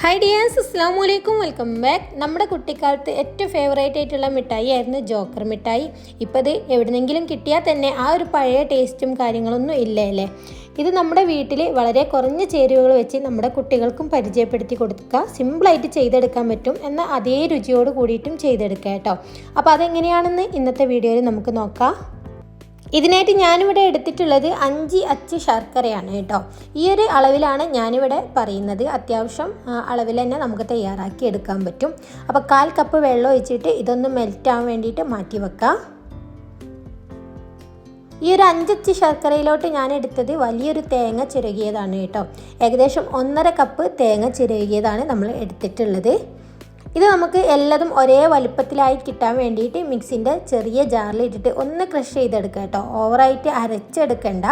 Hi ഡിയാൻസ് അസ്സാം വലൈക്കും welcome back നമ്മുടെ കുട്ടിക്കാലത്ത് ഏറ്റവും ഫേവറേറ്റ് ആയിട്ടുള്ള മിഠായി ആയിരുന്നു ജോക്കർ മിഠായി. ഇപ്പോൾ ഇത് എവിടെന്നെങ്കിലും കിട്ടിയാൽ തന്നെ ആ ഒരു പഴയ ടേസ്റ്റും കാര്യങ്ങളൊന്നും ഇല്ലല്ലേ ഇത് നമ്മുടെ വീട്ടിൽ വളരെ കുറഞ്ഞ ചേരുവകൾ വെച്ച് നമ്മുടെ കുട്ടികൾക്കും പരിചയപ്പെടുത്തി കൊടുക്കുക. സിമ്പിളായിട്ട് ചെയ്തെടുക്കാൻ പറ്റും എന്ന അതേ രുചിയോട് കൂടിയിട്ടും ചെയ്തെടുക്കുക കേട്ടോ. അപ്പോൾ അതെങ്ങനെയാണെന്ന് ഇന്നത്തെ വീഡിയോയിൽ നമുക്ക് നോക്കാം. ഇതിനായിട്ട് ഞാനിവിടെ എടുത്തിട്ടുള്ളത് അഞ്ച് അച്ച് ശർക്കരയാണ് കേട്ടോ. ഈ ഒരു അളവിലാണ് ഞാനിവിടെ പറയുന്നത്. അത്യാവശ്യം അളവിൽ തന്നെ നമുക്ക് തയ്യാറാക്കി എടുക്കാൻ പറ്റും. അപ്പോൾ കാൽ കപ്പ് വെള്ളം ഒഴിച്ചിട്ട് ഇതൊന്ന് മെൽറ്റ് ആവാൻ വേണ്ടിയിട്ട് മാറ്റി വെക്കാം. ഈ ഒരു അഞ്ചച്ച് ശർക്കരയിലോട്ട് ഞാൻ എടുത്തത് വലിയൊരു തേങ്ങ ചിരകിയതാണ് കേട്ടോ. ഏകദേശം ഒന്നര കപ്പ് തേങ്ങ ചിരകിയതാണ് നമ്മൾ എടുത്തിട്ടുള്ളത്. ഇത് നമുക്ക് എല്ലാതും ഒരേ വലുപ്പത്തിലായി കിട്ടാൻ വേണ്ടിയിട്ട് മിക്സിന്റെ ചെറിയ ജാറിൽ ഇട്ടിട്ട് ഒന്ന് ക്രഷ് ചെയ്തെടുക്കുക കേട്ടോ. ഓവറായിട്ട് അരച്ചെടുക്കണ്ട.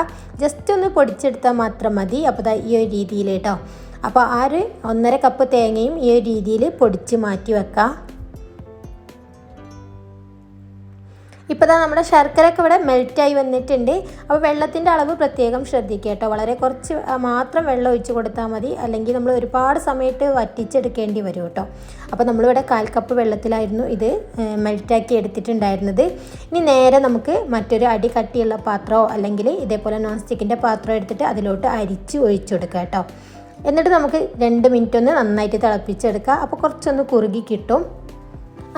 ജസ്റ്റ് ഒന്ന് പൊടിച്ചെടുത്താൽ മാത്രം മതി. അപ്പോൾ ഈ ഒരു രീതിയിൽ കേട്ടോ. അപ്പോൾ ആ ഒരു ഒന്നര കപ്പ് തേങ്ങയും ഈ ഒരു രീതിയിൽ പൊടിച്ച് മാറ്റി വെക്കാം. ഇപ്പോൾ തന്നെ നമ്മുടെ ശർക്കരയൊക്കെ ഇവിടെ മെൽറ്റായി വന്നിട്ടുണ്ട്. അപ്പോൾ വെള്ളത്തിന്റെ അളവ് പ്രത്യേകം ശ്രദ്ധിക്കുക കേട്ടോ. വളരെ കുറച്ച് മാത്രം വെള്ളം ഒഴിച്ച് കൊടുത്താൽ മതി. അല്ലെങ്കിൽ നമ്മൾ ഒരുപാട് സമയത്ത് വറ്റിച്ചെടുക്കേണ്ടി വരും കേട്ടോ. അപ്പോൾ നമ്മളിവിടെ കാൽ കപ്പ് വെള്ളത്തിലായിരുന്നു ഇത് മെൽറ്റാക്കി എടുത്തിട്ടുണ്ടായിരുന്നത്. ഇനി നേരെ നമുക്ക് മറ്റൊരു അടി കട്ടിയുള്ള പാത്രമോ അല്ലെങ്കിൽ ഇതേപോലെ നോൺ സ്റ്റിക്കിന്റെ പാത്രം എടുത്തിട്ട് അതിലോട്ട് അരിച്ച് ഒഴിച്ചു കൊടുക്കുക കേട്ടോ. എന്നിട്ട് നമുക്ക് രണ്ട് മിനിറ്റ് ഒന്ന് നന്നായിട്ട് തിളപ്പിച്ചെടുക്കുക. അപ്പോൾ കുറച്ചൊന്ന് കുറുകി കിട്ടും.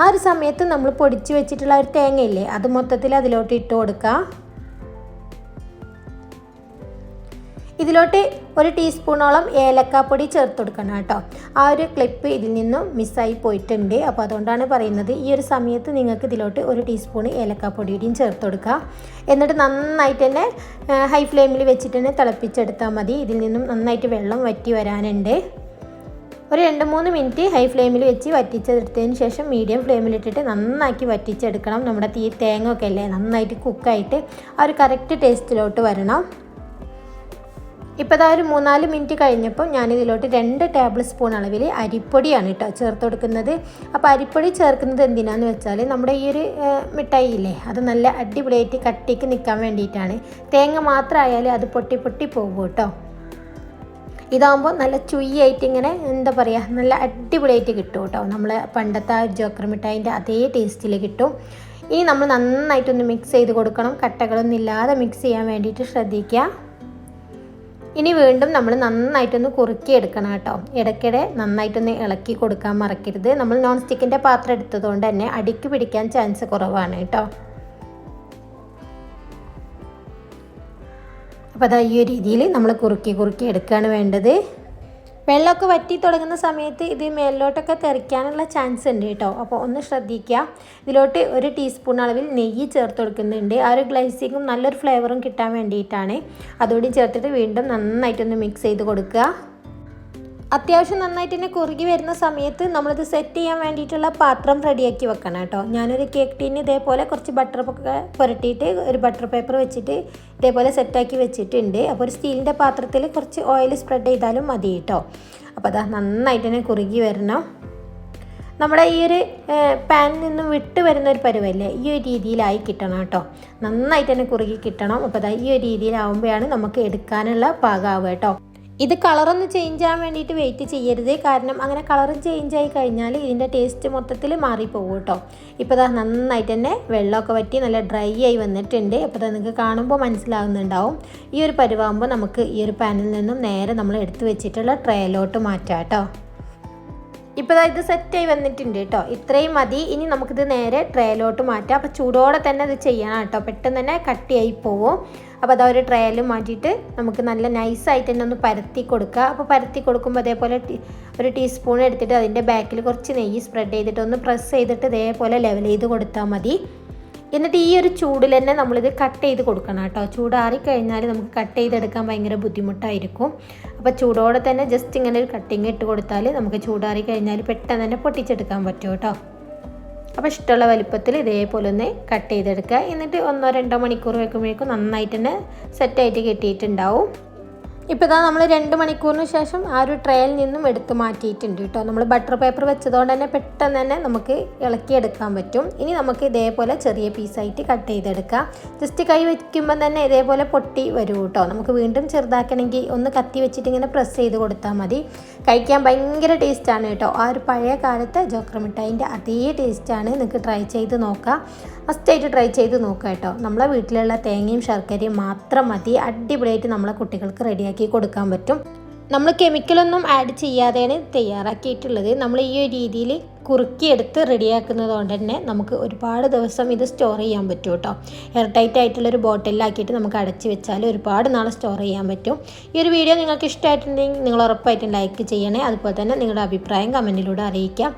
ആ ഒരു സമയത്ത് നമ്മൾ പൊടിച്ച് വെച്ചിട്ടുള്ള ഒരു തേങ്ങയില്ലേ അത് മൊത്തത്തിൽ അതിലോട്ട് ഇട്ട് കൊടുക്കുക. ഇതിലോട്ട് ഒരു ടീസ്പൂണോളം ഏലക്കാപ്പൊടി ചേർത്ത് കൊടുക്കണം കേട്ടോ. ആ ഒരു ക്ലിപ്പ് ഇതിൽ നിന്നും മിസ്സായി പോയിട്ടുണ്ട്. അപ്പോൾ അതുകൊണ്ടാണ് പറയുന്നത് ഈ ഒരു സമയത്ത് നിങ്ങൾക്ക് ഇതിലോട്ട് ഒരു ടീസ്പൂൺ ഏലക്കാപ്പൊടിയുടെയും ചേർത്ത് കൊടുക്കുക. എന്നിട്ട് നന്നായിട്ട് തന്നെ ഹൈ ഫ്ലെയിമിൽ വെച്ചിട്ട് തന്നെ തിളപ്പിച്ചെടുത്താൽ മതി. ഇതിൽ നിന്നും നന്നായിട്ട് വെള്ളം വറ്റി വരാനുണ്ട്. ഒരു രണ്ട് മൂന്ന് മിനിറ്റ് ഹൈ ഫ്ലെയിമിൽ വെച്ച് വറ്റിച്ചെടുത്തതിന് ശേഷം മീഡിയം ഫ്ലെയിമിലിട്ടിട്ട് നന്നാക്കി വറ്റിച്ചെടുക്കണം. നമ്മുടെ തീ തേങ്ങ ഒക്കെ അല്ലേ? നന്നായിട്ട് കുക്കായിട്ട് ആ ഒരു കറക്റ്റ് ടേസ്റ്റിലോട്ട് വരണം. ഇപ്പോൾ ഒരു മൂന്നാൽ മിനിറ്റ് കഴിഞ്ഞപ്പോൾ ഞാനിതിലോട്ട് രണ്ട് ടേബിൾ സ്പൂൺ അളവിൽ അരിപ്പൊടിയാണ് കേട്ടോ ചേർത്ത് കൊടുക്കുന്നത്. അപ്പോൾ അരിപ്പൊടി ചേർക്കുന്നത് എന്തിനാന്ന് വെച്ചാൽ നമ്മുടെ ഈ ഒരു മിഠായി ഇല്ലേ അത് നല്ല അടിപൊളിയായിട്ട് കട്ടിക്ക് നിൽക്കാൻ വേണ്ടിയിട്ടാണ്. തേങ്ങ മാത്രമായാലും അത് പൊട്ടി പൊട്ടി പോകും കേട്ടോ ഇതാകുമ്പോൾ നല്ല ചുയ്യായിട്ട് ഇങ്ങനെ എന്താ പറയുക നല്ല അടിപൊളിയായിട്ട് കിട്ടും കേട്ടോ നമ്മൾ പണ്ടത്തെ ആ ജോക്കർ മിഠായിന്റെ അതേ ടേസ്റ്റിൽ കിട്ടും. ഇനി നമ്മൾ നന്നായിട്ടൊന്ന് മിക്സ് ചെയ്ത് കൊടുക്കണം. കട്ടകളൊന്നും ഇല്ലാതെ മിക്സ് ചെയ്യാൻ വേണ്ടിയിട്ട് ശ്രദ്ധിക്കുക ഇനി വീണ്ടും നമ്മൾ നന്നായിട്ടൊന്ന് കുറുക്കി എടുക്കണം കേട്ടോ ഇടയ്ക്കിടെ നന്നായിട്ടൊന്ന് ഇളക്കി കൊടുക്കാൻ മറക്കരുത്. നമ്മൾ നോൺ സ്റ്റിക്കിന്റെ പാത്രം എടുത്തതുകൊണ്ട് തന്നെ അടിക്ക് പിടിക്കാൻ ചാൻസ് കുറവാണ് കേട്ടോ അപ്പോൾ അതാ ഈ ഒരു രീതിയിൽ നമ്മൾ കുറുക്കി കുറുക്കി എടുക്കുകയാണ് വേണ്ടത്. വെള്ളമൊക്കെ വറ്റി തുടങ്ങുന്ന സമയത്ത് ഇത് മേലിലോട്ടൊക്കെ തെറിക്കാനുള്ള ചാൻസ് ഉണ്ട് കേട്ടോ. അപ്പോൾ ഒന്ന് ശ്രദ്ധിക്കുക ഇതിലോട്ട് ഒരു ടീസ്പൂൺ അളവിൽ നെയ്യ് ചേർത്ത് കൊടുക്കുന്നുണ്ട്. ആ ഒരു ഗ്ലൈസിങ്ങും നല്ലൊരു ഫ്ലേവറും കിട്ടാൻ വേണ്ടിയിട്ടാണ്. അതുകൂടി ചേർത്തിട്ട് വീണ്ടും നന്നായിട്ടൊന്ന് മിക്സ് ചെയ്ത് കൊടുക്കുക. അത്യാവശ്യം നന്നായിട്ട് തന്നെ കുറുകി വരുന്ന സമയത്ത് നമ്മളിത് സെറ്റ് ചെയ്യാൻ വേണ്ടിയിട്ടുള്ള പാത്രം റെഡിയാക്കി വെക്കണം കേട്ടോ. ഞാനൊരു കേക്ക് ടീന് ഇതേപോലെ കുറച്ച് ബട്ടർ ഒക്കെ പുരട്ടിയിട്ട് ഒരു ബട്ടർ പേപ്പർ വെച്ചിട്ട് ഇതേപോലെ സെറ്റാക്കി വെച്ചിട്ടുണ്ട്. അപ്പോൾ ഒരു സ്റ്റീലിന്റെ പാത്രത്തിൽ കുറച്ച് ഓയിൽ സ്പ്രെഡ് ചെയ്താലും മതി കേട്ടോ. അപ്പോൾ അതാ നന്നായിട്ട് തന്നെ കുറുകി വരണം. നമ്മുടെ ഈ ഒരു പാനിൽ നിന്നും വിട്ട് വരുന്ന ഒരു പരുവല്ലേ ഈ ഒരു രീതിയിലായി കിട്ടണം കേട്ടോ. നന്നായിട്ട് തന്നെ കുറുകി കിട്ടണം. അപ്പോൾ അതാ ഈ ഒരു രീതിയിലാവുമ്പോഴാണ് നമുക്ക് എടുക്കാനുള്ള പാകാവുക കേട്ടോ. ഇത് കളറൊന്ന് ചേഞ്ച് ആവാൻ വേണ്ടിയിട്ട് വെയിറ്റ് ചെയ്യരുത്. കാരണം അങ്ങനെ കളർ ചേഞ്ച് ആയി കഴിഞ്ഞാൽ ഇതിന്റെ ടേസ്റ്റ് മൊത്തത്തിൽ മാറിപ്പോകും കേട്ടോ. ഇപ്പോൾ ദാ നന്നായിട്ട് തന്നെ വെള്ളമൊക്കെ വറ്റി നല്ല ഡ്രൈ ആയി വന്നിട്ടുണ്ട്. അപ്പോൾ നിങ്ങൾക്ക് കാണുമ്പോൾ മനസ്സിലാവുന്നുണ്ടാവും. ഈ ഒരു പരുവാകുമ്പോൾ നമുക്ക് ഈ ഒരു പാനിൽ നിന്നും നേരെ നമ്മൾ എടുത്തു വെച്ചിട്ടുള്ള ട്രേയിലോട്ട് മാറ്റാം കേട്ടോ. ഇപ്പോൾ ഇത് സെറ്റായി വന്നിട്ടുണ്ട് കേട്ടോ. ഇത്രയും മതി. ഇനി നമുക്കിത് നേരെ ട്രേയിലോട്ട് മാറ്റാം. അപ്പോൾ ചൂടോടെ തന്നെ ഇത് ചെയ്യണം കേട്ടോ. പെട്ടെന്ന് തന്നെ കട്ടിയായി പോവും. അപ്പോൾ അതാ ഒരു ട്രേയിൽ മാറ്റിയിട്ട് നമുക്ക് നല്ല നൈസായിട്ട് തന്നെ ഒന്ന് പരത്തി കൊടുക്കുക അപ്പോൾ പരത്തി കൊടുക്കുമ്പോൾ അതേപോലെ ഒരു ടീസ്പൂൺ എടുത്തിട്ട് അതിന്റെ ബാക്കിൽ കുറച്ച് നെയ്യ് സ്പ്രെഡ് ചെയ്തിട്ട് ഒന്ന് പ്രസ് ചെയ്തിട്ട് ഇതേപോലെ ലെവൽ ചെയ്ത് കൊടുത്താൽ മതി. എന്നിട്ട് ഈ ഒരു ചൂടിൽ തന്നെ നമ്മളിത് കട്ട് ചെയ്ത് കൊടുക്കണം കേട്ടോ. ചൂടാറി കഴിഞ്ഞാൽ നമുക്ക് കട്ട് ചെയ്തെടുക്കാൻ ഭയങ്കര ബുദ്ധിമുട്ടായിരിക്കും. അപ്പോൾ ചൂടോടെ തന്നെ ജസ്റ്റ് ഇങ്ങനെ ഒരു കട്ടിങ് ഇട്ട് കൊടുത്താൽ നമുക്ക് ചൂടാറി കഴിഞ്ഞാൽ പെട്ടെന്ന് തന്നെ പൊട്ടിച്ചെടുക്കാൻ പറ്റും കേട്ടോ. അപ്പോൾ ഇഷ്ടമുള്ള വലിപ്പത്തിൽ ഇതേപോലെ ഒന്ന് കട്ട് ചെയ്തെടുക്കുക. എന്നിട്ട് ഒന്നോ രണ്ടോ മണിക്കൂർ വെക്കുമ്പോഴേക്കും നന്നായിട്ട് തന്നെ സെറ്റായിട്ട് കിട്ടിയിട്ടുണ്ടാവും. ഇപ്പോൾ ഇതാ നമ്മൾ രണ്ട് മണിക്കൂറിന് ശേഷം ആ ഒരു ട്രേയിൽ നിന്നും എടുത്തു മാറ്റിയിട്ടുണ്ട് കേട്ടോ നമ്മൾ ബട്ടർ പേപ്പർ വെച്ചതുകൊണ്ട് തന്നെ പെട്ടെന്ന് തന്നെ നമുക്ക് ഇളക്കിയെടുക്കാൻ പറ്റും. ഇനി നമുക്ക് ഇതേപോലെ ചെറിയ പീസായിട്ട് കട്ട് ചെയ്തെടുക്കാം. ജസ്റ്റ് കൈ വയ്ക്കുമ്പോൾ തന്നെ ഇതേപോലെ പൊട്ടി വരും കേട്ടോ നമുക്ക് വീണ്ടും ചെറുതാക്കണമെങ്കിൽ ഒന്ന് കത്തി വെച്ചിട്ട് ഇങ്ങനെ പ്രസ് ചെയ്ത് കൊടുത്താൽ മതി. കഴിക്കാൻ ഭയങ്കര ടേസ്റ്റാണ് കേട്ടോ ആ ഒരു പഴയ കാലത്തെ ജോക്കർ മിഠായിന്റെ അതേ ടേസ്റ്റാണ് നിങ്ങൾക്ക് ട്രൈ ചെയ്ത് നോക്കാം. ഫസ്റ്റായിട്ട് ട്രൈ ചെയ്ത് നോക്കാം കേട്ടോ നമ്മളെ വീട്ടിലുള്ള തേങ്ങയും ശർക്കരയും മാത്രം മതി. അടിപൊളിയായിട്ട് നമ്മളെ കുട്ടികൾക്ക് റെഡിയാക്കി കൊടുക്കാൻ പറ്റും. നമ്മൾ കെമിക്കലൊന്നും ആഡ് ചെയ്യാതെയാണ് തയ്യാറാക്കിയിട്ടുള്ളത്. നമ്മൾ ഈ ഒരു രീതിയിൽ കുറുക്കിയെടുത്ത് റെഡിയാക്കുന്നത് കൊണ്ട് തന്നെ നമുക്ക് ഒരുപാട് ദിവസം ഇത് സ്റ്റോർ ചെയ്യാൻ പറ്റും കേട്ടോ എയർ ടൈറ്റ് ആയിട്ടുള്ളൊരു ബോട്ടിലാക്കിയിട്ട് നമുക്ക് അടച്ചു വെച്ചാൽ ഒരുപാട് നാൾ സ്റ്റോർ ചെയ്യാൻ പറ്റും. ഈ ഒരു വീഡിയോ നിങ്ങൾക്ക് ഇഷ്ടമായിട്ടുണ്ടെങ്കിൽ നിങ്ങൾ ഉറപ്പായിട്ടും ലൈക്ക് ചെയ്യണേ. അതുപോലെ തന്നെ നിങ്ങളുടെ അഭിപ്രായം കമന്റിലൂടെ അറിയിക്കാം.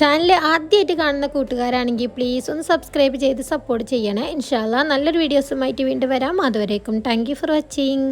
ചാനൽ ആദ്യമായിട്ട് കാണുന്ന കൂട്ടുകാരാണെങ്കിൽ പ്ലീസ് ഒന്ന് സബ്സ്ക്രൈബ് ചെയ്ത് സപ്പോർട്ട് ചെയ്യണേ. ഇൻഷാല്ല നല്ലൊരു വീഡിയോസുമായിട്ട് വീണ്ടും വരാം. അതുവരേക്കും താങ്ക് ഫോർ വാച്ചിങ്